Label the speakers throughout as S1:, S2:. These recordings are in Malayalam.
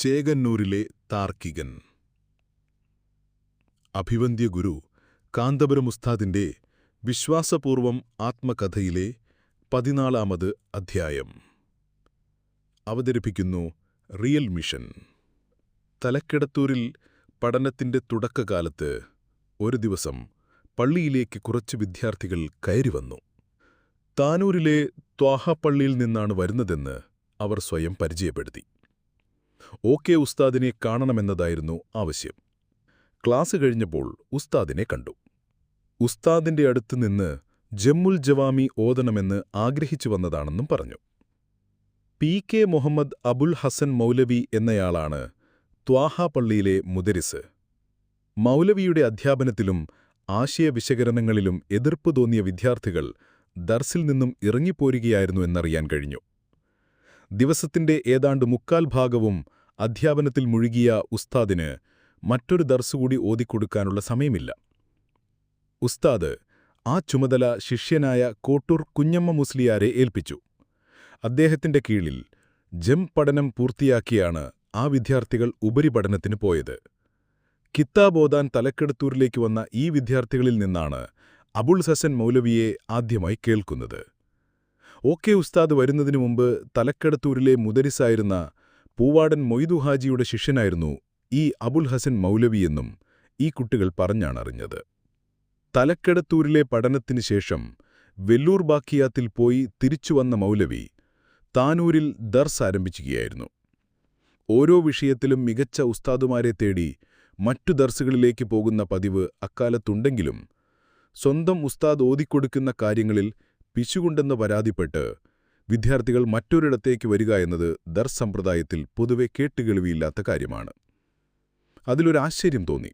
S1: ചേകന്നൂരിലെ താർക്കികൻ. അഭിവന്ദ്യ ഗുരു കാന്തപുരം ഉസ്താദിന്റെ വിശ്വാസപൂർവം ആത്മകഥയിലെ പതിനാലാമത് അധ്യായം. അവതരിപ്പിക്കുന്നു റിയൽ മിഷൻ. തലക്കിടത്തൂരിൽ പഠനത്തിന്റെ തുടക്കകാലത്ത് ഒരു ദിവസം പള്ളിയിലേക്ക് കുറച്ച് വിദ്യാർത്ഥികൾ കയറി വന്നു താനൂരിലെ ത്വാഹ പള്ളിയിൽ നിന്നാണ് വരുന്നതെന്ന് അവർ സ്വയം പരിചയപ്പെടുത്തി. ഒ കെ ഉസ്താദിനെ കാണണമെന്നതായിരുന്നു ആവശ്യം. ക്ലാസ് കഴിഞ്ഞപ്പോൾ ഉസ്താദിനെ കണ്ടു. ഉസ്താദിന്റെ അടുത്ത് നിന്ന് ജമ്മുൽ ജവാമി ഓതണമെന്ന് ആഗ്രഹിച്ചു വന്നതാണെന്നും പറഞ്ഞു. പി കെ മുഹമ്മദ് അബുൽ ഹസൻ മൗലവി എന്നയാളാണ് ത്വാഹ പള്ളിയിലെ മുദരിസ്. മൗലവിയുടെ അധ്യാപനത്തിലും ആശയവിശകലനങ്ങളിലും എതിർപ്പ് തോന്നിയ വിദ്യാർത്ഥികൾ ദർസിൽ നിന്നും ഇറങ്ങിപ്പോരുകയായിരുന്നു എന്നറിയാൻ കഴിഞ്ഞു. ദിവസത്തിന്റെ ഏതാണ്ട് മുക്കാൽ ഭാഗവും അധ്യാപനത്തിൽ മുഴുകിയ ഉസ്താദിന് മറ്റൊരു ദർസുകൂടി ഓതിക്കൊടുക്കാനുള്ള സമയമില്ല. ഉസ്താദ് ആ ചുമതല ശിഷ്യനായ കോട്ടൂർ കുഞ്ഞമ്മ മുസ്ലിയാരെ ഏൽപ്പിച്ചു. അദ്ദേഹത്തിന്റെ കീഴിൽ ജം പഠനം പൂർത്തിയാക്കിയാണ് ആ വിദ്യാർത്ഥികൾ ഉപരിപഠനത്തിന് പോയത്. കിത്താബോധാൻ തലക്കെടുത്തൂരിലേക്ക് വന്ന ഈ വിദ്യാർത്ഥികളിൽ നിന്നാണ് അബുൾ ഹസൻ മൗലവിയെ ആദ്യമായി കേൾക്കുന്നത്. ഒ കെ ഉസ്താദ് വരുന്നതിനു മുമ്പ് തലക്കെടുത്തൂരിലെ മുദരിസായിരുന്ന പൂവാടൻ മൊയ്തു ഹാജിയുടെ ശിഷ്യനായിരുന്നു ഈ അബുൽ ഹസൻ മൗലവിയെന്നും ഈ കുട്ടികൾ പറഞ്ഞാണറിഞ്ഞത് തലക്കെടത്തൂരിലെ പഠനത്തിനു ശേഷം വെല്ലൂർ ബാക്കിയാത്തിൽ പോയി തിരിച്ചുവന്ന മൗലവി താനൂരിൽ ദർസ് ആരംഭിക്കുകയായിരുന്നു ഓരോ വിഷയത്തിലും മികച്ച ഉസ്താദുമാരെ തേടി മറ്റു ദർസുകളിലേക്ക് പോകുന്ന പതിവ് അക്കാലത്തുണ്ടെങ്കിലും സ്വന്തം ഉസ്താദ് ഓതിക്കൊടുക്കുന്ന കാര്യങ്ങളിൽ പിശുകുണ്ടെന്ന് പരാതിപ്പെട്ട് വിദ്യാർത്ഥികൾ മറ്റൊരിടത്തേക്ക് വരിക എന്നത് ദർസമ്പ്രദായത്തിൽ സമ്പ്രദായത്തിൽ പൊതുവെ കേട്ടുകേൾവിയില്ലാത്ത കാര്യമാണ്. അതിലൊരാശ്ചര്യം തോന്നി.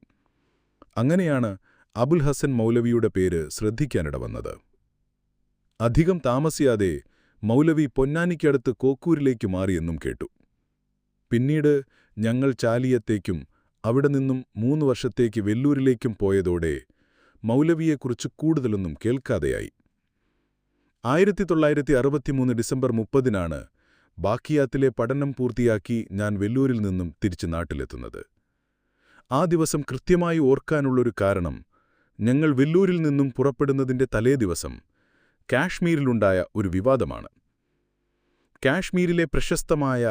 S1: അങ്ങനെയാണ് അബുൽ ഹസൻ മൗലവിയുടെ പേര് ശ്രദ്ധിക്കാനിട വന്നത് അധികം താമസിയാതെ മൗലവി പൊന്നാനിക്കടുത്ത് കോക്കൂരിലേക്ക് മാറിയെന്നും കേട്ടു. പിന്നീട് ഞങ്ങൾ ചാലിയത്തേക്കും അവിടെ നിന്നും മൂന്ന് വർഷത്തേക്ക് വെല്ലൂരിലേക്കും പോയതോടെ മൗലവിയെക്കുറിച്ച് കൂടുതലൊന്നും കേൾക്കാതെയായി. ആയിരത്തി തൊള്ളായിരത്തി അറുപത്തിമൂന്ന് ഡിസംബർ മുപ്പതിനാണ് ബാക്കിയാത്തിലെ പഠനം പൂർത്തിയാക്കി ഞാൻ വെല്ലൂരിൽ നിന്നും തിരിച്ച് നാട്ടിലെത്തുന്നത്. ആ ദിവസം കൃത്യമായി ഓർക്കാനുള്ളൊരു കാരണം ഞങ്ങൾ വെല്ലൂരിൽ നിന്നും പുറപ്പെടുന്നതിന്റെ തലേദിവസം കാശ്മീരിലുണ്ടായ ഒരു വിവാദമാണ്. കാശ്മീരിലെ പ്രശസ്തമായ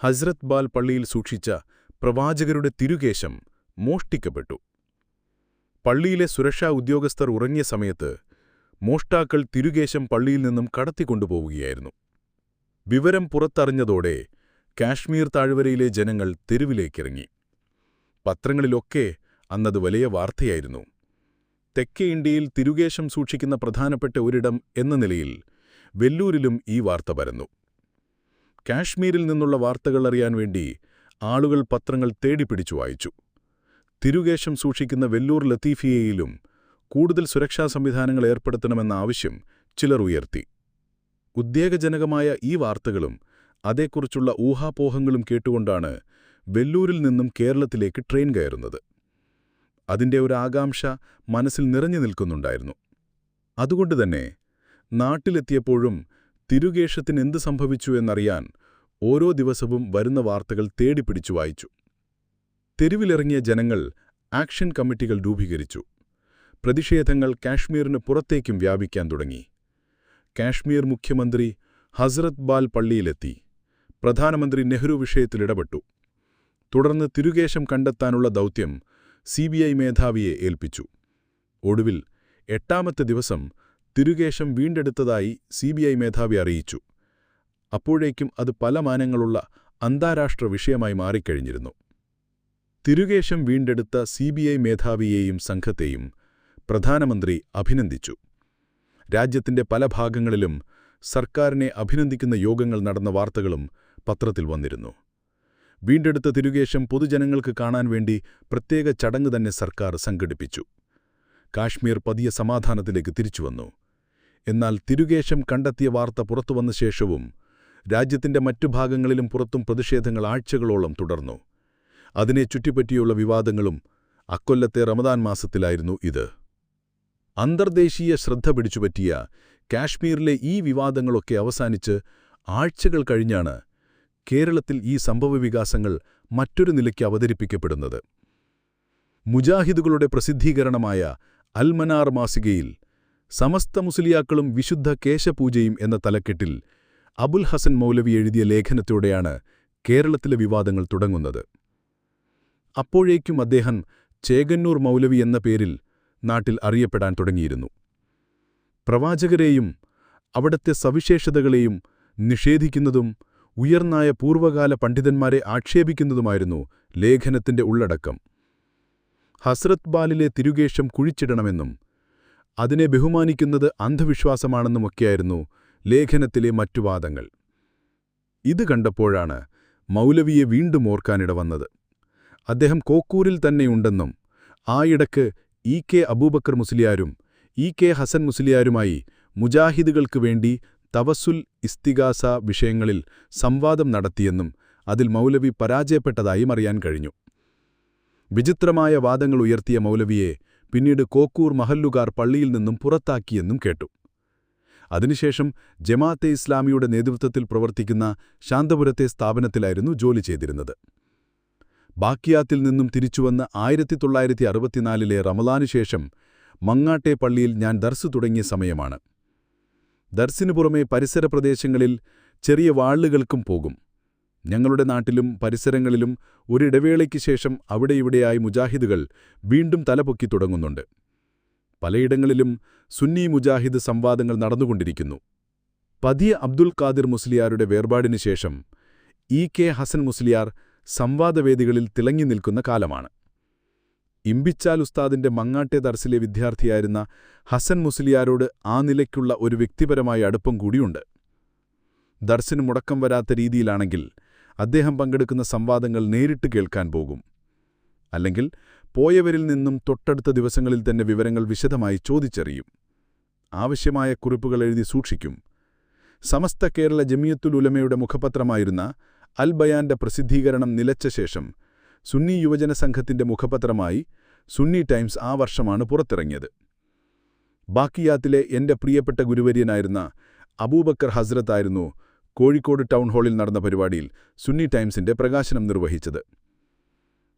S1: ഹസ്രത് ബാൽ പള്ളിയിൽ സൂക്ഷിച്ച പ്രവാചകരുടെ തിരുകേശം മോഷ്ടിക്കപ്പെട്ടു. പള്ളിയിലെ സുരക്ഷാ ഉദ്യോഗസ്ഥർ ഉറങ്ങിയ സമയത്ത് മോഷ്ടാക്കൾ തിരുകേശം പള്ളിയിൽ നിന്നും കടത്തിക്കൊണ്ടുപോവുകയായിരുന്നു. വിവരം പുറത്തറിഞ്ഞതോടെ കാശ്മീർ താഴ്വരയിലെ ജനങ്ങൾ തെരുവിലേക്കിറങ്ങി. പത്രങ്ങളിലൊക്കെ അന്നത് വലിയ വാർത്തയായിരുന്നു. തെക്കേ ഇന്ത്യയിൽ തിരുകേശം സൂക്ഷിക്കുന്ന പ്രധാനപ്പെട്ട ഒരിടം എന്ന നിലയിൽ വെല്ലൂരിലും ഈ വാർത്ത പരന്നു. കാശ്മീരിൽ നിന്നുള്ള വാർത്തകൾ അറിയാൻ വേണ്ടി ആളുകൾ പത്രങ്ങൾ തേടിപ്പിടിച്ചു വായിച്ചു. തിരുകേശം സൂക്ഷിക്കുന്ന വെല്ലൂർ ലത്തീഫിയയിലും കൂടുതൽ സുരക്ഷാ സംവിധാനങ്ങൾ ഏർപ്പെടുത്തണമെന്ന ആവശ്യം ചിലർ ഉയർത്തി. ഉദ്വേഗജനകമായ ഈ വാർത്തകളും അതേക്കുറിച്ചുള്ള ഊഹാപോഹങ്ങളും കേട്ടുകൊണ്ടാണ് വെല്ലൂരിൽ നിന്നും കേരളത്തിലേക്ക് ട്രെയിൻ കയറുന്നത്. അതിന്റെ ഒരു ആകാംക്ഷ മനസ്സിൽ നിറഞ്ഞു നിൽക്കുന്നുണ്ടായിരുന്നു. അതുകൊണ്ടുതന്നെ നാട്ടിലെത്തിയപ്പോഴും തിരുകേശത്തിന് എന്ത് സംഭവിച്ചു എന്നറിയാൻ ഓരോ ദിവസവും വരുന്ന വാർത്തകൾ തേടിപ്പിടിച്ചു വായിച്ചു. തെരുവിലിറങ്ങിയ ജനങ്ങൾ ആക്ഷൻ കമ്മിറ്റികൾ രൂപീകരിച്ചു. പ്രതിഷേധങ്ങൾ കാശ്മീരിന് പുറത്തേക്കും വ്യാപിക്കാൻ തുടങ്ങി. കാശ്മീർ മുഖ്യമന്ത്രി ഹസ്രത് ബാൽ പള്ളിയിലെത്തി. പ്രധാനമന്ത്രി നെഹ്റു വിഷയത്തിൽ ഇടപെട്ടു. തുടർന്ന് തിരുകേശം കണ്ടെത്താനുള്ള ദൗത്യം സി മേധാവിയെ ഏൽപ്പിച്ചു. ഒടുവിൽ എട്ടാമത്തെ ദിവസം തിരുകേശം വീണ്ടെടുത്തതായി സി മേധാവി അറിയിച്ചു. അപ്പോഴേക്കും അത് പല മാനങ്ങളുള്ള അന്താരാഷ്ട്ര വിഷയമായി മാറിക്കഴിഞ്ഞിരുന്നു. തിരുകേശം വീണ്ടെടുത്ത സി മേധാവിയെയും സംഘത്തെയും പ്രധാനമന്ത്രി അഭിനന്ദിച്ചു. രാജ്യത്തിന്റെ പല ഭാഗങ്ങളിലും സർക്കാരിനെ അഭിനന്ദിക്കുന്ന യോഗങ്ങൾ നടന്ന വാർത്തകളും പത്രത്തിൽ വന്നിരുന്നു. വീണ്ടെടുത്ത തിരുകേശം പൊതുജനങ്ങൾക്ക് കാണാൻ വേണ്ടി പ്രത്യേക ചടങ്ങ് തന്നെ സർക്കാർ സംഘടിപ്പിച്ചു. കാശ്മീർ പതിയ സമാധാനത്തിലേക്ക് തിരിച്ചുവന്നു. എന്നാൽ തിരുകേശം കണ്ടെത്തിയ വാർത്ത പുറത്തുവന്ന ശേഷവും രാജ്യത്തിന്റെ മറ്റു ഭാഗങ്ങളിലും പുറത്തും പ്രതിഷേധങ്ങൾ ആഴ്ചകളോളം തുടർന്നു. അതിനെ ചുറ്റിപ്പറ്റിയുള്ള വിവാദങ്ങളും അക്കൊല്ലത്തെ റമദാൻ മാസത്തിലായിരുന്നു ഇത്. അന്തർദേശീയ ശ്രദ്ധ പിടിച്ചുപറ്റിയ കാശ്മീരിലെ ഈ വിവാദങ്ങളൊക്കെ അവസാനിച്ച് ആഴ്ചകൾ കഴിഞ്ഞാണ് കേരളത്തിൽ ഈ സംഭവവികാസങ്ങൾ മറ്റൊരു നിലയ്ക്ക് അവതരിപ്പിക്കപ്പെടുന്നത്. മുജാഹിദുകളുടെ പ്രസിദ്ധീകരണമായ അൽമനാർ മാസികയിൽ സമസ്ത മുസ്ലിയാക്കളും വിശുദ്ധ കേശപൂജയും എന്ന തലക്കെട്ടിൽ അബുൽ ഹസൻ മൗലവി എഴുതിയ ലേഖനത്തോടെയാണ് കേരളത്തിലെ വിവാദങ്ങൾ തുടങ്ങുന്നത്. അപ്പോഴേക്കും അദ്ദേഹം ചേകന്നൂർ മൗലവി എന്ന പേരിൽ നാട്ടിൽ അറിയപ്പെടാൻ തുടങ്ങിയിരുന്നു. പ്രവാചകരെയും അവിടത്തെ സവിശേഷതകളെയും നിഷേധിക്കുന്നതും ഉയർന്നായ പൂർവകാല പണ്ഡിതന്മാരെ ആക്ഷേപിക്കുന്നതുമായിരുന്നു ലേഖനത്തിന്റെ ഉള്ളടക്കം. ഹസ്രത് ബാലിലെ തിരുകേശം കുഴിച്ചിടണമെന്നും അതിനെ ബഹുമാനിക്കുന്നത് അന്ധവിശ്വാസമാണെന്നുമൊക്കെയായിരുന്നു ലേഖനത്തിലെ മറ്റു വാദങ്ങൾ. ഇത് കണ്ടപ്പോഴാണ് മൗലവിയെ വീണ്ടും ഓർക്കാനിട വന്നത് അദ്ദേഹം കോക്കൂരിൽ തന്നെയുണ്ടെന്നും ആയിടക്ക് ഇ കെ അബൂബക്കർ മുസ്ലിയാരും ഇ കെ ഹസൻ മുസ്ലിയാരുമായി മുജാഹിദുകൾക്കു വേണ്ടി തവസുൽ ഇസ്തിഗാസ വിഷയങ്ങളിൽ സംവാദം നടത്തിയെന്നും അതിൽ മൗലവി പരാജയപ്പെട്ടതായും അറിയാൻ കഴിഞ്ഞു. വിചിത്രമായ വാദങ്ങൾ ഉയർത്തിയ മൗലവിയെ പിന്നീട് കോക്കൂർ മഹല്ലുകാർ പള്ളിയിൽ നിന്നും പുറത്താക്കിയെന്നും കേട്ടു. അതിനുശേഷം ജമാഅത്തെ ഇസ്ലാമിയുടെ നേതൃത്വത്തിൽ പ്രവർത്തിക്കുന്ന ശാന്തപുരത്തെ സ്ഥാപനത്തിലായിരുന്നു ജോലി ചെയ്തിരുന്നത്. ബാക്കിയാത്തിൽ നിന്നും തിരിച്ചുവന്ന് ആയിരത്തി തൊള്ളായിരത്തി അറുപത്തിനാലിലെ റമലാനുശേഷം മങ്ങാട്ടെ പള്ളിയിൽ ഞാൻ ദർസ് തുടങ്ങിയ സമയമാണ്. ദർസിനു പുറമെ പരിസര പ്രദേശങ്ങളിൽ ചെറിയ വാളുകൾക്കും പോകും. ഞങ്ങളുടെ നാട്ടിലും പരിസരങ്ങളിലും ഒരിടവേളയ്ക്ക് ശേഷം അവിടെ അവിടെയിവിടെയായി മുജാഹിദുകൾ വീണ്ടും തലപൊക്കി തുടങ്ങുന്നുണ്ട്. പലയിടങ്ങളിലും സുന്നി മുജാഹിദ് സംവാദങ്ങൾ നടന്നുകൊണ്ടിരിക്കുന്നു. പതിയ അബ്ദുൽ ഖാദിർ മുസ്ലിയാരുടെ വേർപാടിനു ശേഷം ഇ കെ ഹസൻ മുസ്ലിയാർ സംവാദവേദികളിൽ തിളങ്ങി നിൽക്കുന്ന കാലമാണ്. ഇമ്പിച്ചാൽ ഉസ്താദിന്റെ മങ്ങാട്ടെ ദർസിലെ വിദ്യാർത്ഥിയായിരുന്ന ഹസൻ മുസ്ലിയാരോട് ആ നിലയ്ക്കുള്ള ഒരു വ്യക്തിപരമായ അടുപ്പം കൂടിയുണ്ട്. ദർസിന് മുടക്കം വരാത്ത രീതിയിലാണെങ്കിൽ അദ്ദേഹം പങ്കെടുക്കുന്ന സംവാദങ്ങൾ നേരിട്ട് കേൾക്കാൻ പോകും. അല്ലെങ്കിൽ പോയവരിൽ നിന്നും തൊട്ടടുത്ത ദിവസങ്ങളിൽ തന്നെ വിവരങ്ങൾ വിശദമായി ചോദിച്ചറിയും. ആവശ്യമായ കുറിപ്പുകൾ എഴുതി സൂക്ഷിക്കും. സമസ്ത കേരള ജമിയത്തുൽ ഉലമയുടെ മുഖപത്രമായിരുന്ന അൽ ബയാന്റെ പ്രസിദ്ധീകരണം നിലച്ച ശേഷം സുന്നി യുവജന സംഘത്തിന്റെ മുഖപത്രമായി സുന്നി ടൈംസ് ആ വർഷമാണ് പുറത്തിറങ്ങിയത്. ബാക്കിയാത്തിലെ എന്റെ പ്രിയപ്പെട്ട ഗുരുവര്യനായിരുന്ന അബൂബക്കർ ഹസ്രത്തായിരുന്നു കോഴിക്കോട് ടൗൺ ഹാളിൽ നടന്ന പരിപാടിയിൽ സുന്നി ടൈംസിന്റെ പ്രകാശനം നിർവഹിച്ചത്.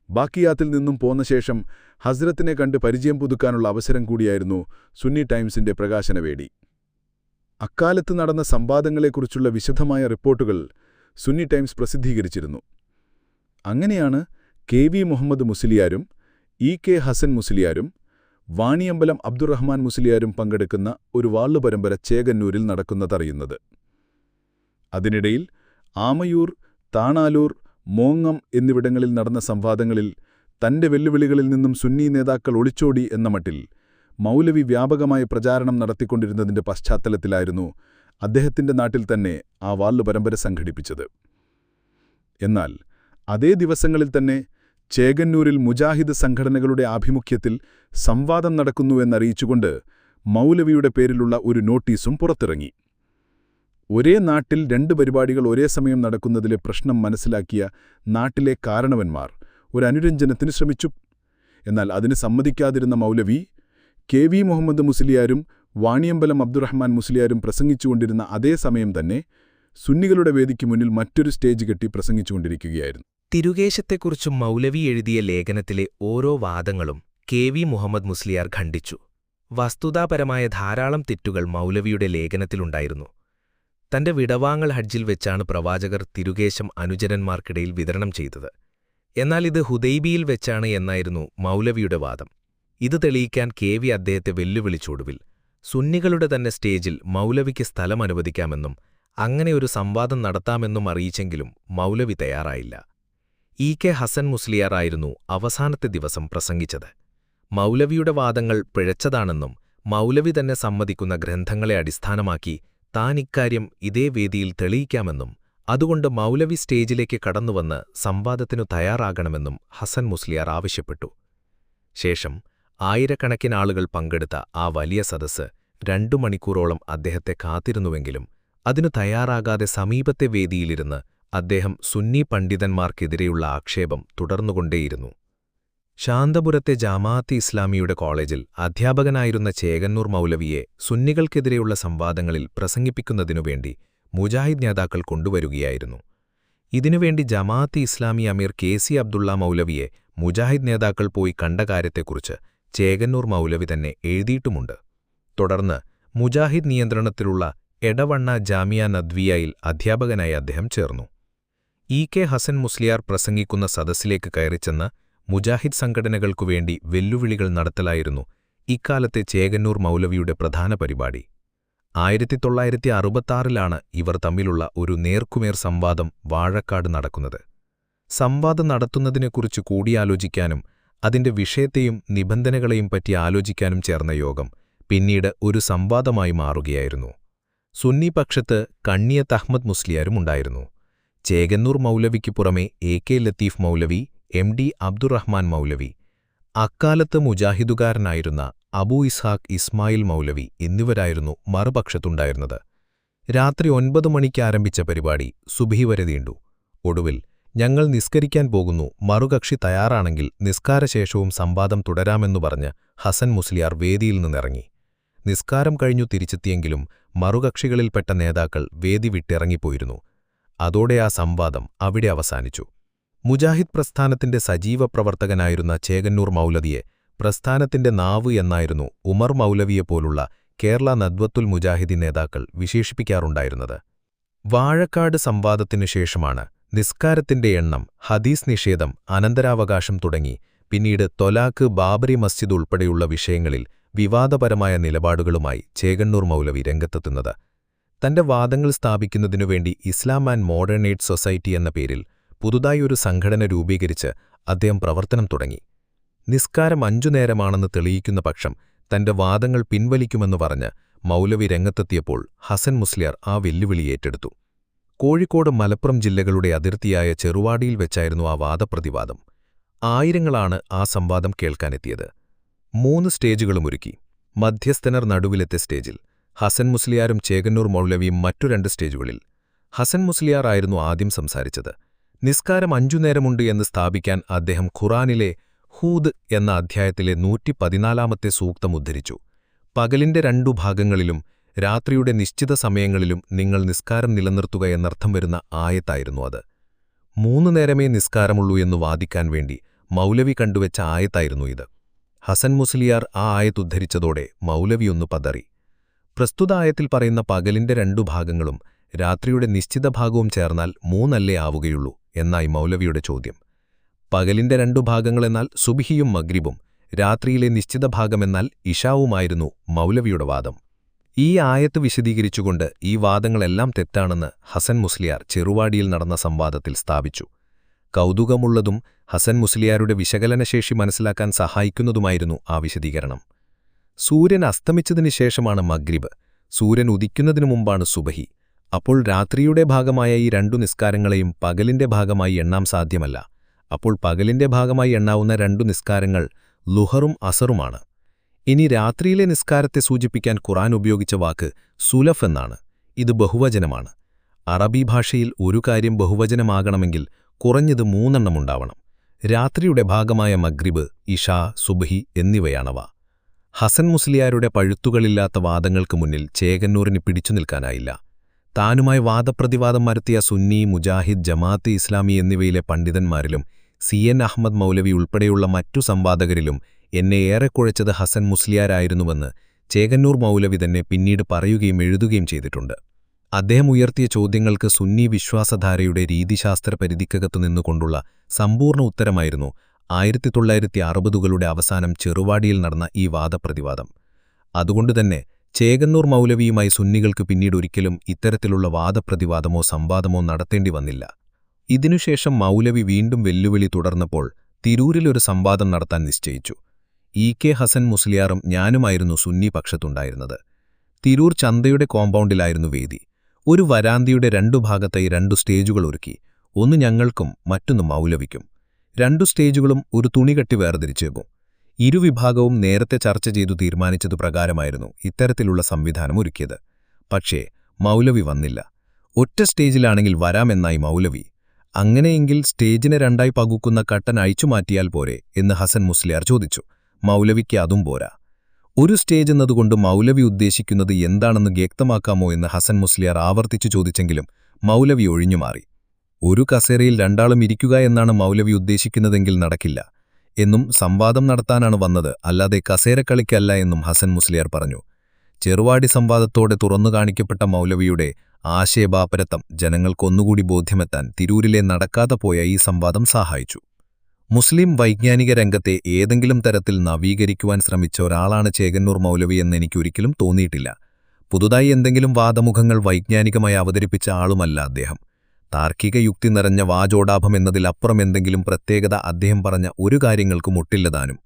S1: ബാക്കിയാത്തിൽ നിന്നും പോന്ന ശേഷം ഹസ്രത്തിനെ കണ്ട് പരിചയം പുതുക്കാനുള്ള അവസരം കൂടിയായിരുന്നു സുന്നി ടൈംസിന്റെ പ്രകാശനവേടി. അക്കാലത്ത് നടന്ന സംവാദങ്ങളെക്കുറിച്ചുള്ള വിശദമായ റിപ്പോർട്ടുകൾ സുന്നി ടൈംസ് പ്രസിദ്ധീകരിച്ചിരുന്നു. അങ്ങനെയാണ് കെ വി മുഹമ്മദ് മുസ്ലിയാരും ഇ കെ ഹസൻ മുസ്ലിയാരും വാണിയമ്പലം അബ്ദുറഹ്മാൻ മുസ്ലിയാരും പങ്കെടുക്കുന്ന ഒരു വാളുപരമ്പര ചേകന്നൂരിൽ നടക്കുന്നതറിയുന്നത്. അതിനിടയിൽ ആമയൂർ താണാലൂർ മോങ്ങം എന്നിവിടങ്ങളിൽ നടന്ന സംവാദങ്ങളിൽ തന്റെ വെല്ലുവിളികളിൽ നിന്നും സുന്നി നേതാക്കൾ ഒളിച്ചോടി എന്ന മട്ടിൽ മൗലവി വ്യാപകമായ പ്രചാരണം നടത്തിക്കൊണ്ടിരുന്നതിന്റെ പശ്ചാത്തലത്തിലായിരുന്നു അദ്ദേഹത്തിന്റെ നാട്ടിൽ തന്നെ ആ വാള്ളു പരമ്പര സംഘടിപ്പിച്ചത്. എന്നാൽ അതേ ദിവസങ്ങളിൽ തന്നെ ചേകന്നൂരിൽ മുജാഹിദ് സംഘടനകളുടെ ആഭിമുഖ്യത്തിൽ സംവാദം നടക്കുന്നുവെന്നറിയിച്ചുകൊണ്ട് മൗലവിയുടെ പേരിലുള്ള ഒരു നോട്ടീസും പുറത്തിറങ്ങി. ഒരേ നാട്ടിൽ രണ്ട് പരിപാടികൾ ഒരേ സമയം നടക്കുന്നതിലെ പ്രശ്നം മനസ്സിലാക്കിയ നാട്ടിലെ കാരണവന്മാർ ഒരു അനുരഞ്ജനത്തിന് ശ്രമിച്ചു. എന്നാൽ അതിന് സമ്മതിക്കാതിരുന്ന മൗലവി കെ വി മുഹമ്മദ് മുസ്ലിയാരും വാണിയമ്പലം അബ്ദുറഹ്മാൻ മുസ്ലിയാരും പ്രസംഗിച്ചുകൊണ്ടിരുന്ന അതേ സമയം തന്നെ സുന്നികളുടെ വേദിക്ക് മുന്നിൽ മറ്റൊരു സ്റ്റേജ് കെട്ടി പ്രസംഗിച്ചുകൊണ്ടിരിക്കുകയായിരുന്നു.
S2: തിരുകേശത്തെക്കുറിച്ചും മൗലവി എഴുതിയ ലേഖനത്തിലെ ഓരോ വാദങ്ങളും കെ വി മുഹമ്മദ് മുസ്ലിയാർ ഖണ്ഡിച്ചു. വസ്തുതാപരമായ ധാരാളം തെറ്റുകൾ മൗലവിയുടെ ലേഖനത്തിലുണ്ടായിരുന്നു. തന്റെ വിടവാങ്ങൾ ഹജ്ജിൽ വെച്ചാണ് പ്രവാചകർ തിരുകേശം അനുജനന്മാർക്കിടയിൽ വിതരണം ചെയ്തത്. എന്നാൽ ഇത് ഹുദൈബിയിൽ വെച്ചാണ് എന്നായിരുന്നു മൗലവിയുടെ വാദം. ഇത് തെളിയിക്കാൻ കെ വി അദ്ദേഹത്തെ വെല്ലുവിളിച്ചൊടുവിൽ സുന്നികളുടെ തന്നെ സ്റ്റേജിൽ മൗലവിക്ക് സ്ഥലം അനുവദിക്കാമെന്നും അങ്ങനെ ഒരു സംവാദം നടത്താമെന്നും അറിയിച്ചെങ്കിലും മൗലവി തയ്യാറായില്ല. ഇ കെ ഹസൻ മുസ്ലിയാറായിരുന്നു അവസാനത്തെ ദിവസം പ്രസംഗിച്ചത്. മൗലവിയുടെ വാദങ്ങൾ പിഴച്ചതാണെന്നും മൗലവി തന്നെ സമ്മതിക്കുന്ന ഗ്രന്ഥങ്ങളെ അടിസ്ഥാനമാക്കി താൻ ഇക്കാര്യം ഇതേ വേദിയിൽ തെളിയിക്കാമെന്നും അതുകൊണ്ട് മൗലവി സ്റ്റേജിലേക്ക് കടന്നുവന്ന് സംവാദത്തിനു തയ്യാറാകണമെന്നും ഹസൻ മുസ്ലിയാർ ആവശ്യപ്പെട്ടു. ശേഷം ആയിരക്കണക്കിന് ആളുകൾ പങ്കെടുത്ത ആ വലിയ സദസ്സ് രണ്ടു മണിക്കൂറോളം അദ്ദേഹത്തെ കാത്തിരുന്നുവെങ്കിലും അതിനു തയ്യാറാകാതെ സമീപത്തെ വേദിയിലിരുന്ന് അദ്ദേഹം സുന്നി പണ്ഡിതന്മാർക്കെതിരെയുള്ള ആക്ഷേപം തുടർന്നുകൊണ്ടേയിരുന്നു. ശാന്തപുരത്തെ ജാമാഅത്തി ഇസ്ലാമിയുടെ കോളേജിൽ അധ്യാപകനായിരുന്ന ചേകന്നൂർ മൗലവിയെ സുന്നികൾക്കെതിരെയുള്ള സംവാദങ്ങളിൽ പ്രസംഗിപ്പിക്കുന്നതിനുവേണ്ടി മുജാഹിദ് നേതാക്കൾ കൊണ്ടുവരികയായിരുന്നു. ഇതിനുവേണ്ടി ജമാഅത്തി ഇസ്ലാമി അമീർ കെ സി അബ്ദുള്ള മൗലവിയെ മുജാഹിദ് നേതാക്കൾ പോയി കണ്ട കാര്യത്തെക്കുറിച്ച് ചേകന്നൂർ മൗലവി തന്നെ എഴുതിയിട്ടുമുണ്ട്. തുടർന്ന് മുജാഹിദ് നിയന്ത്രണത്തിലുള്ള എടവണ്ണ ജാമിയ നദ്വിയയിൽ അധ്യാപകനായി അദ്ദേഹം ചേർന്നു. ഇ കെ ഹസൻ മുസ്ലിയാർ പ്രസംഗിക്കുന്ന സദസ്സിലേക്ക് കയറിച്ചെന്ന് മുജാഹിദ് സംഘടനകൾക്കുവേണ്ടി വെല്ലുവിളികൾ നടത്തലായിരുന്നു ഇക്കാലത്തെ ചേകന്നൂർ മൗലവിയുടെ പ്രധാന പരിപാടി. ആയിരത്തി തൊള്ളായിരത്തി അറുപത്താറിലാണ് ഇവർ തമ്മിലുള്ള ഒരു നേർക്കുമേർ സംവാദം വാഴക്കാട് നടക്കുന്നത്. സംവാദം നടത്തുന്നതിനെക്കുറിച്ച് കൂടിയാലോചിക്കാനും അതിന്റെ വിഷയത്തെയും നിബന്ധനകളെയും പറ്റി ആലോചിക്കാനും ചേർന്ന യോഗം പിന്നീട് ഒരു സംവാദമായി മാറുകയായിരുന്നു. സുന്നി പക്ഷത്ത് കണ്ണിയത്ത് അഹ്മദ് മുസ്ലിയാരും ഉണ്ടായിരുന്നു. ചേകന്നൂർ മൗലവിക്ക് പുറമെ A K Latheef Moulavi M D Abdurahman മൗലവി അക്കാലത്ത് മുജാഹിദുകാരനായിരുന്ന അബൂ ഇസ്ഹാഖ് ഇസ്മായിൽ മൗലവി എന്നിവരായിരുന്നു മറുപക്ഷത്തുണ്ടായിരുന്നത്. രാത്രി ഒൻപത് മണിക്ക് ആരംഭിച്ച പരിപാടി സുബഹി വരെ നീണ്ടു. ഒടുവിൽ ഞങ്ങൾ നിസ്കരിക്കാൻ പോകുന്നു. മറുകക്ഷി തയ്യാറാണെങ്കിൽ നിസ്കാരശേഷവും സംവാദം തുടരാമെന്നു പറഞ്ഞ് ഹസൻ മുസ്ലിയാർ വേദിയിൽ നിന്നിറങ്ങി. നിസ്കാരം കഴിഞ്ഞു തിരിച്ചെത്തിയെങ്കിലും മറുകക്ഷികളിൽപ്പെട്ട നേതാക്കൾ വേദി വിട്ടിറങ്ങിപ്പോയിരുന്നു. അതോടെ ആ സംവാദം അവിടെ അവസാനിച്ചു. മുജാഹിദ് പ്രസ്ഥാനത്തിന്റെ സജീവ പ്രവർത്തകനായിരുന്ന ചേകന്നൂർ മൗലവിയെ പ്രസ്ഥാനത്തിന്റെ നാവ് എന്നായിരുന്നു ഉമർ മൗലവിയെപ്പോലുള്ള കേരള നദ്വത്തുൽ മുജാഹിദി നേതാക്കൾ വിശേഷിപ്പിക്കാറുണ്ടായിരുന്നത്. വാഴക്കാട് സംവാദത്തിനു ശേഷമാണ് നിസ്കാരത്തിന്റെ എണ്ണം ഹദീസ് നിഷേധം അനന്തരാവകാശം തുടങ്ങി. പിന്നീട് തൊലാക്ക് ബാബറി മസ്ജിദ് ഉൾപ്പെടെയുള്ള വിഷയങ്ങളിൽ വിവാദപരമായ നിലപാടുകളുമായി ചേകണ്ണൂർ മൗലവി രംഗത്തെത്തുന്നത്. തന്റെ വാദങ്ങൾ സ്ഥാപിക്കുന്നതിനുവേണ്ടി Islam and modern aid society എന്ന പേരിൽ പുതുതായി ഒരു സംഘടന രൂപീകരിച്ച് അദ്ദേഹം പ്രവർത്തനം തുടങ്ങി. നിസ്കാരം അഞ്ചു നേരമാണെന്ന് തെളിയിക്കുന്ന പക്ഷം തന്റെ വാദങ്ങൾ പിൻവലിക്കുമെന്ന് പറഞ്ഞ് മൗലവി രംഗത്തെത്തിയപ്പോൾ ഹസൻ മുസ്ലിയാർ ആ വെല്ലുവിളി ഏറ്റെടുത്തു. കോഴിക്കോട് മലപ്പുറം ജില്ലകളുടെ അതിർത്തിയായ ചെറുവാടിയിൽ വെച്ചായിരുന്നു ആ വാദപ്രതിവാദം. ആയിരങ്ങളാണ് ആ സംവാദം കേൾക്കാനെത്തിയത്. മൂന്ന് സ്റ്റേജുകളും ഒരുക്കി. മധ്യസ്ഥനർ നടുവിലെത്തെ സ്റ്റേജിൽ ഹസൻ മുസ്ലിയാരും ചേകന്നൂർ മൗലവിയും മറ്റു രണ്ട് സ്റ്റേജുകളിൽ. ഹസൻ മുസ്ലിയാർ ആയിരുന്നു ആദ്യം സംസാരിച്ചത്. നിസ്കാരം അഞ്ചുനേരമുണ്ട് എന്ന് സ്ഥാപിക്കാൻ അദ്ദേഹം ഖുറാനിലെ ഹൂദ് എന്ന അധ്യായത്തിലെ നൂറ്റി പതിനാലാമത്തെ സൂക്തം ഉദ്ധരിച്ചു. പകലിന്റെ രണ്ടു ഭാഗങ്ങളിലും രാത്രിയുടെ നിശ്ചിത സമയങ്ങളിലും നിങ്ങൾ നിസ്കാരം നിലനിർത്തുക എന്നർത്ഥം വരുന്ന ആയത്തായിരുന്നു അത്. മൂന്നു നേരമേ നിസ്കാരമുള്ളൂ എന്ന് വാദിക്കാൻ വേണ്ടി മൗലവി കണ്ടുവച്ച ആയത്തായിരുന്നു ഇത്. ഹസൻ മുസ്ലിയാർ ആ ആയത്തുദ്ധരിച്ചതോടെ മൗലവിയൊന്നു പതറി. പ്രസ്തുത ആയത്തിൽ പറയുന്ന പകലിന്റെ രണ്ടു ഭാഗങ്ങളും രാത്രിയുടെ നിശ്ചിത ഭാഗവും ചേർന്നാൽ മൂന്നല്ലേ ആവുകയുള്ളൂ എന്നായി മൗലവിയുടെ ചോദ്യം. പകലിന്റെ രണ്ടു ഭാഗങ്ങളെന്നാൽ സുബിഹിയും മഗ്രിബും രാത്രിയിലെ നിശ്ചിത ഭാഗമെന്നാൽ ഇഷാവുമായിരുന്നു മൗലവിയുടെ വാദം. ഈ ആയത്ത് വിശദീകരിച്ചുകൊണ്ട് ഈ വാദങ്ങളെല്ലാം തെറ്റാണെന്ന് ഹസൻ മുസ്ലിയാർ ചെറുവാടിയിൽ നടന്ന സംവാദത്തിൽ സ്ഥാപിച്ചു. കൗതുകമുള്ളതും ഹസൻ മുസ്ലിയാരുടെ വിശകലനശേഷി മനസ്സിലാക്കാൻ സഹായിക്കുന്നതുമായിരുന്നു ആ വിശദീകരണം. സൂര്യൻ അസ്തമിച്ചതിനു ശേഷമാണ് മഗ്രിബ്. സൂര്യൻ ഉദിക്കുന്നതിനു മുമ്പാണ് സുബഹി. അപ്പോൾ രാത്രിയുടെ ഭാഗമായ ഈ രണ്ടു നിസ്കാരങ്ങളെയും പകലിന്റെ ഭാഗമായി എണ്ണാം സാധ്യമല്ല. അപ്പോൾ പകലിന്റെ ഭാഗമായി എണ്ണാവുന്ന രണ്ടു നിസ്കാരങ്ങൾ ലുഹറും അസറുമാണ്. ഇനി രാത്രിയിലെ നിസ്കാരത്തെ സൂചിപ്പിക്കാൻ ഖുറാൻ ഉപയോഗിച്ച വാക്ക് സുലഫ് എന്നാണ്. ഇത് ബഹുവചനമാണ്. അറബി ഭാഷയിൽ ഒരു കാര്യം ബഹുവചനമാകണമെങ്കിൽ കുറഞ്ഞത് മൂന്നെണ്ണം ഉണ്ടാവണം. രാത്രിയുടെ ഭാഗമായ മഗ്രിബ് ഇഷ സുബഹി എന്നിവയാണവ. ഹസൻ മുസ്ലിയാരുടെ പഴുത്തുകളില്ലാത്ത വാദങ്ങൾക്ക് മുന്നിൽ ചേകന്നൂറിന് പിടിച്ചു നിൽക്കാനായില്ല. താനുമായി വാദപ്രതിവാദം മരത്തിയ സുന്നി മുജാഹിദ് ജമാഅത്ത് ഇസ്ലാമി എന്നിവയിലെ പണ്ഡിതന്മാരിലും സി എൻ അഹമ്മദ് മൗലവി ഉൾപ്പെടെയുള്ള മറ്റു സംവാദകരിലും എന്നെ ഏറെ കുഴച്ചത് ഹസൻ മുസ്ലിയാരായിരുന്നുവെന്ന് ചേകന്നൂർ മൗലവി തന്നെ പിന്നീട് പറയുകയും എഴുതുകയും ചെയ്തിട്ടുണ്ട്. അദ്ദേഹം ഉയർത്തിയ ചോദ്യങ്ങൾക്ക് സുന്നി വിശ്വാസധാരയുടെ രീതിശാസ്ത്ര പരിധിക്കകത്തു നിന്നുകൊണ്ടുള്ള സമ്പൂർണ ഉത്തരമായിരുന്നു ആയിരത്തി തൊള്ളായിരത്തി അറുപതുകളുടെ അവസാനം ചെറുവാടിയിൽ നടന്ന ഈ വാദപ്രതിവാദം. അതുകൊണ്ടുതന്നെ ചേകന്നൂർ മൗലവിയുമായി സുന്നികൾക്ക് പിന്നീട് ഒരിക്കലും ഇത്തരത്തിലുള്ള വാദപ്രതിവാദമോ സംവാദമോ നടത്തേണ്ടി വന്നില്ല. ഇതിനുശേഷം മൗലവി വീണ്ടും വെല്ലുവിളി തുടർന്നപ്പോൾ തിരൂരിലൊരു സംവാദം നടത്താൻ നിശ്ചയിച്ചു. ഇ കെ ഹസൻ മുസ്ലിയാറും ഞാനുമായിരുന്നു സുന്നി പക്ഷത്തുണ്ടായിരുന്നത്. തിരൂർ ചന്തയുടെ കോമ്പൗണ്ടിലായിരുന്നു വേദി. ഒരു വരാന്തിയുടെ രണ്ടു ഭാഗത്തായി രണ്ടു സ്റ്റേജുകൾ ഒരുക്കി. ഒന്ന് ഞങ്ങൾക്കും മറ്റൊന്ന് മൗലവിക്കും. രണ്ടു സ്റ്റേജുകളും ഒരു തുണികെട്ടി വേർതിരിച്ചേക്കും. ഇരുവിഭാഗവും നേരത്തെ ചർച്ച ചെയ്തു തീരുമാനിച്ചതു പ്രകാരമായിരുന്നു ഇത്തരത്തിലുള്ള സംവിധാനം ഒരുക്കിയത്. പക്ഷേ മൗലവി വന്നില്ല. ഒറ്റ സ്റ്റേജിലാണെങ്കിൽ വരാമെന്നായി മൗലവി. അങ്ങനെയെങ്കിൽ സ്റ്റേജിനെ രണ്ടായി പകുക്കുന്ന കട്ടൻ അഴിച്ചുമാറ്റിയാൽ പോരെ എന്ന് ഹസൻ മുസ്ലിയാർ ചോദിച്ചു. മൗലവിക്ക് അതും പോരാ. ഒരു സ്റ്റേജ് എന്നതുകൊണ്ട് മൗലവി ഉദ്ദേശിക്കുന്നത് എന്താണെന്ന് വ്യക്തമാക്കാമോ എന്ന് ഹസൻ മുസ്ലിയാർ ആവർത്തിച്ചു ചോദിച്ചെങ്കിലും മൗലവി ഒഴിഞ്ഞുമാറി ഒരു കസേരയിൽ രണ്ടാളും ഇരിക്കുക എന്നാണ് മൗലവി ഉദ്ദേശിക്കുന്നതെങ്കിൽ നടക്കില്ല. എന്നും സംവാദം നടത്താനാണ് വന്നത് അല്ലാതെ കസേരക്കളിക്കല്ല എന്നും ഹസൻ മുസ്ലിയാർ പറഞ്ഞു. ചെറുവാടി സംവാദത്തോടെ തുറന്നു കാണിക്കപ്പെട്ട മൗലവിയുടെ ആശയപാപരത്വം ജനങ്ങൾക്കൊന്നുകൂടി ബോധ്യമെത്താൻ തിരൂരിലെ നടക്കാതെ പോയ ഈ സംവാദം സഹായിച്ചു. മുസ്ലിം വൈജ്ഞാനിക രംഗത്തെ ഏതെങ്കിലും തരത്തിൽ നവീകരിക്കുവാൻ ശ്രമിച്ച ഒരാളാണ് ചേകന്നൂർ മൗലവി എന്ന് എനിക്കൊരിക്കലും തോന്നിയിട്ടില്ല. പുതുതായി എന്തെങ്കിലും വാദമുഖങ്ങൾ വൈജ്ഞാനികമായി അവതരിപ്പിച്ച ആളുമല്ല അദ്ദേഹം. താർക്കിക യുക്തി നിറഞ്ഞ വാചോടാഭം എന്നതിലപ്പുറം എന്തെങ്കിലും പ്രത്യേകത അദ്ദേഹം പറഞ്ഞ ഒരു കാര്യങ്ങൾക്കും ഒട്ടില്ലതാനും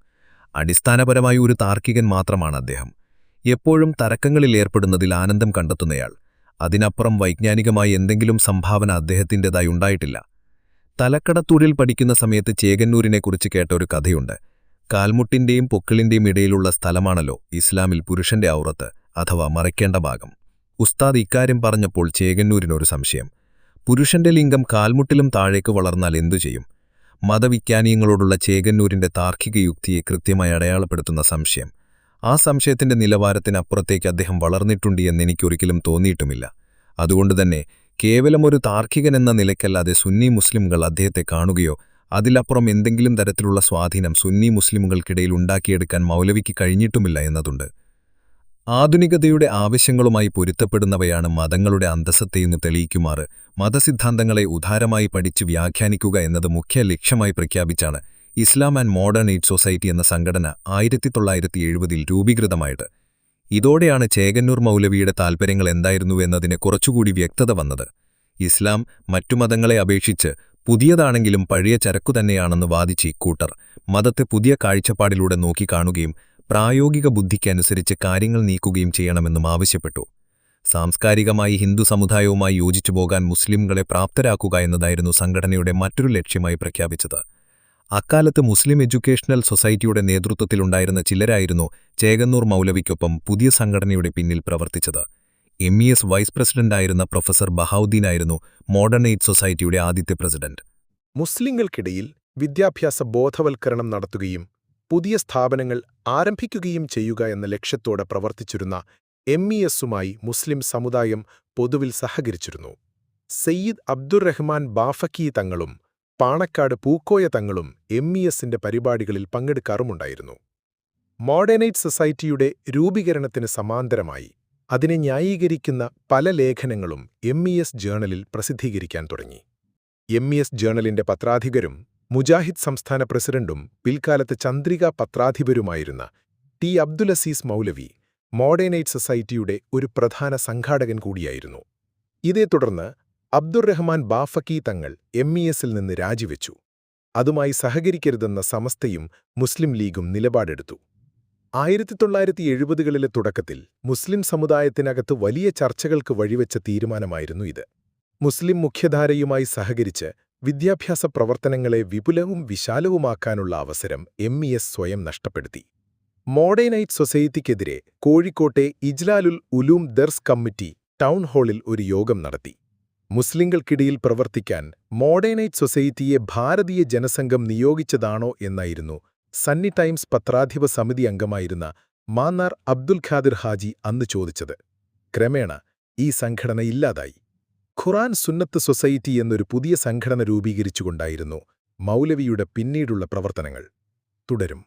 S2: അടിസ്ഥാനപരമായി ഒരു താർക്കികൻ മാത്രമാണ് അദ്ദേഹം. എപ്പോഴും തർക്കങ്ങളിൽ ഏർപ്പെടുന്നതിൽ ആനന്ദം കണ്ടെത്തുന്നയാൾ. അതിനപ്പുറം വൈജ്ഞാനികമായി എന്തെങ്കിലും സംഭാവന അദ്ദേഹത്തിന്റെതായി ഉണ്ടായിട്ടില്ല. തലക്കടത്തൂരിൽ പഠിക്കുന്ന സമയത്ത് ചേകന്നൂരിനെക്കുറിച്ച് കേട്ട ഒരു കഥയുണ്ട്. കാൽമുട്ടിന്റെയും പൊക്കിളിന്റെയും ഇടയിലുള്ള സ്ഥലമാണല്ലോ ഇസ്ലാമിൽ പുരുഷന്റെ ഔറത്ത് അഥവാ മറയ്ക്കേണ്ട ഭാഗം. ഉസ്താദ് ഇക്കാര്യം പറഞ്ഞപ്പോൾ ചേകന്നൂരിനൊരു സംശയം. പുരുഷന്റെ ലിംഗം കാൽമുട്ടിലും താഴേക്ക് വളർന്നാൽ എന്തു ചെയ്യും? മതവിജ്ഞാനീയങ്ങളോടുള്ള ചേകന്നൂരിന്റെ താർക്കിക യുക്തിയെ കൃത്യമായി അടയാളപ്പെടുത്തുന്ന സംശയം. ആ സംശയത്തിന്റെ നിലവാരത്തിനപ്പുറത്തേക്ക് അദ്ദേഹം വളർന്നിട്ടുണ്ട് എന്നെനിക്കൊരിക്കലും തോന്നിയിട്ടുമില്ല. അതുകൊണ്ടുതന്നെ കേവലം ഒരു താർക്കികൻ എന്ന നിലയ്ക്കല്ലാതെ സുന്നി മുസ്ലിമുകൾ അദ്ദേഹത്തെ കാണുകയോ അതിലപ്പുറം എന്തെങ്കിലും തരത്തിലുള്ള സ്വാധീനം സുന്നി മുസ്ലിമുകൾക്കിടയിൽ ഉണ്ടാക്കിയെടുക്കാൻ മൗലവിക്ക് കഴിഞ്ഞിട്ടുമില്ല എന്നതുണ്ട്. ആധുനികതയുടെ ആവശ്യങ്ങളുമായി പൊരുത്തപ്പെടുന്നവയാണ് മതങ്ങളുടെ അന്തസ്സത്തെയെന്ന് തെളിയിക്കുമാറ് മതസിദ്ധാന്തങ്ങളെ ഉദാരമായി പഠിച്ച് വ്യാഖ്യാനിക്കുക എന്നത് മുഖ്യ ലക്ഷ്യമായി പ്രഖ്യാപിച്ചാണ് Islam and modern age society എന്ന സംഘടന ആയിരത്തി തൊള്ളായിരത്തി എഴുപതിൽ രൂപീകൃതമായത്. ഇതോടെയാണ് ചേകന്നൂർ മൗലവിയുടെ താൽപ്പര്യങ്ങൾ എന്തായിരുന്നു എന്നതിന് കുറച്ചുകൂടി വ്യക്തത വന്നത്. ഇസ്ലാം മറ്റു മതങ്ങളെ അപേക്ഷിച്ച് പുതിയതാണെങ്കിലും പഴയ ചരക്കു തന്നെയാണെന്ന് വാദിച്ച് ഇക്കൂട്ടർ മതത്തെ പുതിയ കാഴ്ചപ്പാടിലൂടെ നോക്കിക്കാണുകയും പ്രായോഗിക ബുദ്ധിക്കനുസരിച്ച് കാര്യങ്ങൾ നീക്കുകയും ചെയ്യണമെന്നും ആവശ്യപ്പെട്ടു. സാംസ്കാരികമായി ഹിന്ദു സമുദായവുമായി യോജിച്ചു പോകാൻ മുസ്ലിംകളെ പ്രാപ്തരാക്കുക എന്നതായിരുന്നു സംഘടനയുടെ മറ്റൊരു ലക്ഷ്യമായി പ്രഖ്യാപിച്ചത്. അക്കാലത്ത് മുസ്ലിം എഡ്യൂക്കേഷണൽ സൊസൈറ്റിയുടെ നേതൃത്വത്തിലുണ്ടായിരുന്ന ചിലരായിരുന്നു ചേകന്നൂർ മൗലവിക്കൊപ്പം പുതിയ സംഘടനയുടെ പിന്നിൽ പ്രവർത്തിച്ചത്. എം ഇ എസ് വൈസ് പ്രസിഡന്റായിരുന്ന പ്രൊഫസർ ബഹാവുദ്ദീനായിരുന്നു മോഡേൺ എയ്ഡ് സൊസൈറ്റിയുടെ ആദ്യത്തെ പ്രസിഡന്റ്.
S3: മുസ്ലിങ്ങൾക്കിടയിൽ വിദ്യാഭ്യാസ ബോധവൽക്കരണം നടത്തുകയും പുതിയ സ്ഥാപനങ്ങൾ ആരംഭിക്കുകയും ചെയ്യുക എന്ന ലക്ഷ്യത്തോടെ പ്രവർത്തിച്ചിരുന്ന എം ഇ എസുമായി മുസ്ലിം സമുദായം പൊതുവിൽ സഹകരിച്ചിരുന്നു. സയ്യിദ് അബ്ദുറഹ്മാൻ ബാഫക്കി തങ്ങളും പാണക്കാട് പൂക്കോയ തങ്ങളും എം ഇ എസിന്റെ പരിപാടികളിൽ പങ്കെടുക്കാറുമുണ്ടായിരുന്നു. മോഡേണൈറ്റ് സൊസൈറ്റിയുടെ രൂപീകരണത്തിന് സമാന്തരമായി അതിനെ ന്യായീകരിക്കുന്ന പല ലേഖനങ്ങളും എം ഇ എസ് ജേണലിൽ പ്രസിദ്ധീകരിക്കാൻ തുടങ്ങി. എം ഇ എസ് ജേണലിന്റെ പത്രാധികരും മുജാഹിദ് സംസ്ഥാന പ്രസിഡന്റും പിൽക്കാലത്ത് ചന്ദ്രിക പത്രാധിപരുമായിരുന്ന ടി അബ്ദുലസീസ് മൗലവി മോഡേണൈറ്റ് സൊസൈറ്റിയുടെ ഒരു പ്രധാന സംഘാടകൻ കൂടിയായിരുന്നു. ഇതേ തുടർന്ന് അബ്ദുറഹ്മാൻ ബാഫക്കി തങ്ങൾ എം ഇ എസിൽ നിന്ന് രാജിവെച്ചു. അതുമായി സഹകരിക്കരുതെന്ന സമസ്തയും മുസ്ലിം ലീഗും നിലപാടെടുത്തു. ആയിരത്തി തൊള്ളായിരത്തി എഴുപതുകളിലെ തുടക്കത്തിൽ മുസ്ലിം സമുദായത്തിനകത്ത് വലിയ ചർച്ചകൾക്ക് വഴിവെച്ച തീരുമാനമായിരുന്നു ഇത്. മുസ്ലിം മുഖ്യധാരയുമായി സഹകരിച്ച് വിദ്യാഭ്യാസ പ്രവർത്തനങ്ങളെ വിപുലവും വിശാലവുമാക്കാനുള്ള അവസരം എം ഇ എസ് സ്വയം നഷ്ടപ്പെടുത്തി. മോഡേണൈറ്റ് സൊസൈറ്റിക്കെതിരെ കോഴിക്കോട്ടെ ഇജ്ലാലുൽ ഉലൂം ദർസ് കമ്മിറ്റി ടൗൺ ഹാളിൽ ഒരു യോഗം നടത്തി. മുസ്ലിങ്ങൾക്കിടയിൽ പ്രവർത്തിക്കാൻ മോഡേണൈറ്റ് സൊസൈറ്റിയെ ഭാരതീയ ജനസംഘം നിയോഗിച്ചതാണോ എന്നായിരുന്നു സണ്ണി ടൈംസ് പത്രാധിപ സമിതി അംഗമായിരുന്ന മാന്നാർ അബ്ദുൽ ഖാദിർ ഹാജി അന്ന് ചോദിച്ചത്. ക്രമേണ ഈ സംഘടന ഇല്ലാതായി. ഖുറാൻ സുന്നത്ത് സൊസൈറ്റി എന്നൊരു പുതിയ സംഘടന രൂപീകരിച്ചുകൊണ്ടായിരുന്നു മൗലവിയുടെ പിന്നീടുള്ള പ്രവർത്തനങ്ങൾ. തുടരും.